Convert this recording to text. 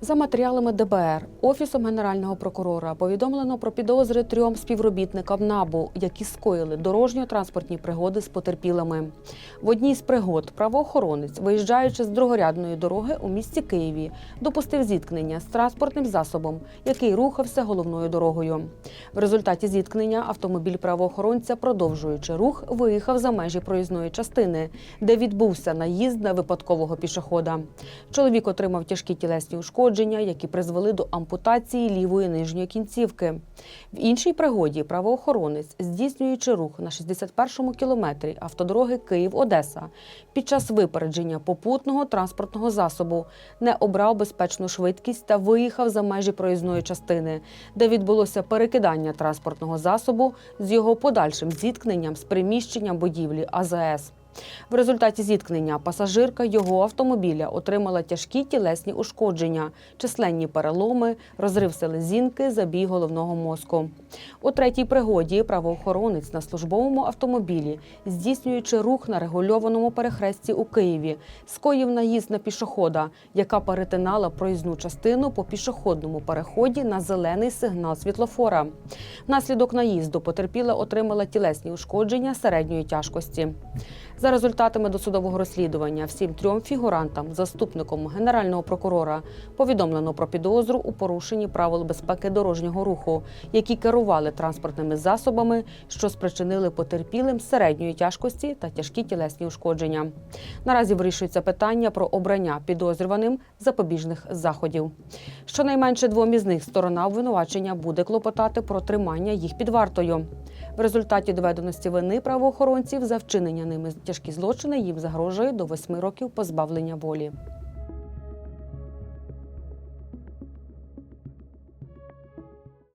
За матеріалами ДБР Офісом Генерального прокурора повідомлено про підозри трьом співробітникам НАБУ, які скоїли дорожньо-транспортні пригоди з потерпілими. В одній з пригод правоохоронець, виїжджаючи з другорядної дороги у місті Києві, допустив зіткнення з транспортним засобом, який рухався головною дорогою. В результаті зіткнення автомобіль правоохоронця, продовжуючи рух, виїхав за межі проїзної частини, де відбувся наїзд на випадкового пішохода. Чоловік отримав тяжкі тілесні ушкодження, які призвели до ампутації лівої нижньої кінцівки. В іншій пригоді правоохоронець, здійснюючи рух на 61-му кілометрі автодороги Київ-Одеса, під час випередження попутного транспортного засобу не обрав безпечну швидкість та виїхав за межі проїзної частини, де відбулося перекидання транспортного засобу з його подальшим зіткненням з приміщенням будівлі АЗС. В результаті зіткнення пасажирка його автомобіля отримала тяжкі тілесні ушкодження, численні переломи, розрив селезінки, забій головного мозку. У третій пригоді правоохоронець на службовому автомобілі, здійснюючи рух на регульованому перехресті у Києві, скоїв наїзд на пішохода, яка перетинала проїзну частину по пішохідному переході на зелений сигнал світлофора. Внаслідок наїзду потерпіла отримала тілесні ушкодження середньої тяжкості. За результатами досудового розслідування всім трьом фігурантам, заступником генерального прокурора, повідомлено про підозру у порушенні правил безпеки дорожнього руху, які керували транспортними засобами, що спричинили потерпілим середньої тяжкості та тяжкі тілесні ушкодження. Наразі вирішується питання про обрання підозрюваним запобіжних заходів. Щонайменше двом із них сторона обвинувачення буде клопотати про тримання їх під вартою. В результаті доведеності вини правоохоронців за вчинення ними тяжкі злочини їм загрожує до восьми років позбавлення волі.